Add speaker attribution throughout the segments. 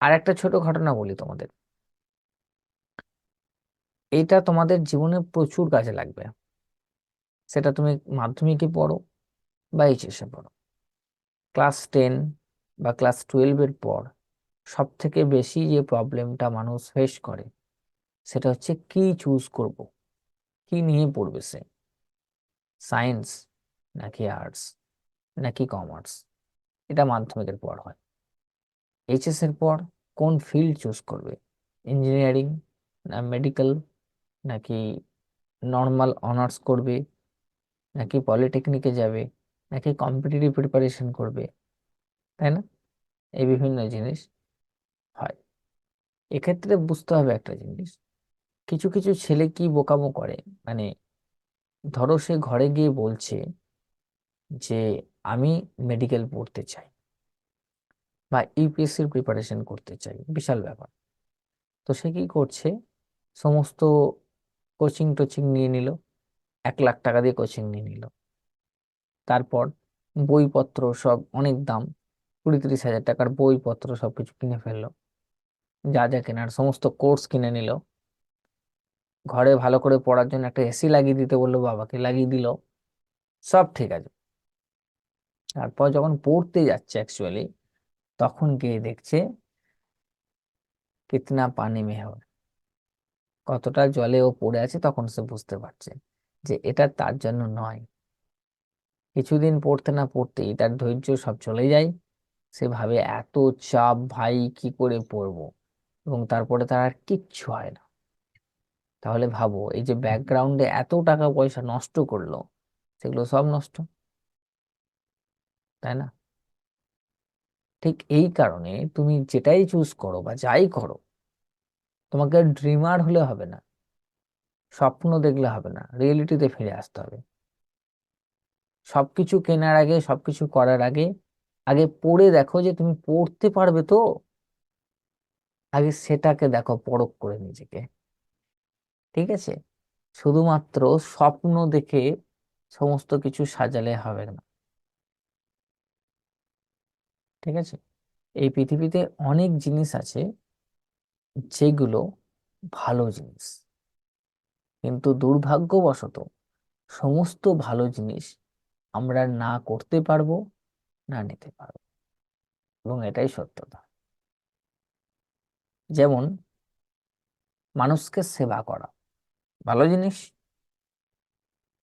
Speaker 1: আর একটা ছোট ঘটনা বলি তোমাদের। এটা তোমাদের জীবনে প্রচুর কাজে লাগবে। সেটা তুমি মাধ্যমিকে পড়ো বা এইচএসে পড়ো। ক্লাস টেন বা ক্লাস টুয়েলভের পর সব থেকে বেশি যে প্রবলেমটা মানুষ ফেস করে, সেটা হচ্ছে কি চুজ করব? কি নিয়ে পড়বে সে? সায়েন্স নাকি আর্টস নাকি কমার্স এটা মাধ্যমিকের পর হয়। এইচএস এর পর কোন ফিল্ড চুজ করবে? ইঞ্জিনিয়ারিং না মেডিকেল নাকি নর্মাল অনার্স করবে? নাকি পলিটেকনিকে যাবে? নাকি কম্পিটিটিভ প্রিপারেশন করবে? তাই না? এই বিভিন্ন জিনিস হয়। এক্ষেত্রে বুঝতে হবে একটা জিনিস। কিছু কিছু ছেলে কি বোকামো করে? মানে ধরো সে ঘরে গিয়ে বলছে যে, আমি মেডিকেল পড়তে চাই। বা ইউপিএসসির প্রিপারেশন করতে চাই। বিশাল ব্যাপার। তো সে কি করছে? সমস্ত কোচিং টোচিং নিয়ে নিল। এক লাখ টাকা দিয়ে কোচিং নিয়ে নিল। তারপর বইপত্র সব অনেক দাম। কুড়ি তিরিশ হাজার টাকার বইপত্র সব কিছু কিনে ফেলল। যা যা কেনার সমস্ত কোর্স কিনে নিল। ঘরে ভালো করে পড়ার জন্য একটা এসি লাগিয়ে দিতে বলল, বাবাকে লাগিয়ে দিল। সব ঠিক আছে। তারপর যখন পড়তে যাচ্ছে অ্যাকচুয়ালি তখন গিয়ে দেখছে কিতনা পানি মে হবে কতটা জলে ও পড়ে আছে তখন সে বুঝতে পারছে যে এটা তার জন্য নয়। কিছুদিন পড়তে না পড়তেই তার ধৈর্য সব চলে যায়। সে ভাবে এত চাপ ভাই কি করে পড়ব? এবং তারপরে তার আর কিচ্ছু হয় না। তাহলে ভাবো এই যে ব্যাকগ্রাউন্ডে এত টাকা পয়সা নষ্ট করল সেগুলো সব নষ্ট? তাই না? ঠিক এই কারণে তুমি যেটাই চুজ করো বা যাই করো, তোমাকে ড্রিমার হলে হবে না, স্বপ্ন দেখলে হবে না রিয়েলিটিতে ফিরে আসতে হবে। সবকিছু কেনার আগে, সবকিছু করার আগে আগে পড়ে দেখো যে তুমি পড়তে পারবে তো, আগে সেটাকে দেখো পরখ করে নিজেকে। ঠিক আছে? শুধুমাত্র স্বপ্ন দেখে সমস্ত কিছু সাজালে হবে না। ঠিক আছে? এই পৃথিবীতে অনেক জিনিস আছে যেগুলো ভালো জিনিস। কিন্তু দুর্ভাগ্যবশত সমস্ত ভালো জিনিস আমরা না করতে পারব, না নিতে পারব। এবং এটাই সত্যতা। যেমন মানুষকে সেবা করা, ভালো জিনিস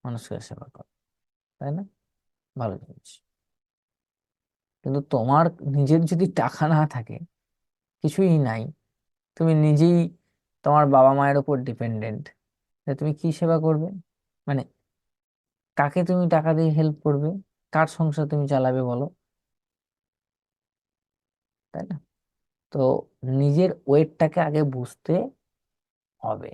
Speaker 1: মানুষকে সেবা করা, তাই না? ভালো জিনিস। কিন্তু তোমার নিজের যদি টাকা না থাকে, কিছুই নাই, তুমি নিজেই তোমার বাবা মায়ের উপর ডিপেন্ডেন্ট তুমি কি সেবা করবে? মানে কাকে তুমি টাকা দিয়ে হেল্প করবে? কার সংসার তুমি চালাবে বলো? তাই না? তো নিজের ওয়েটটাকে আগে বুঝতে হবে।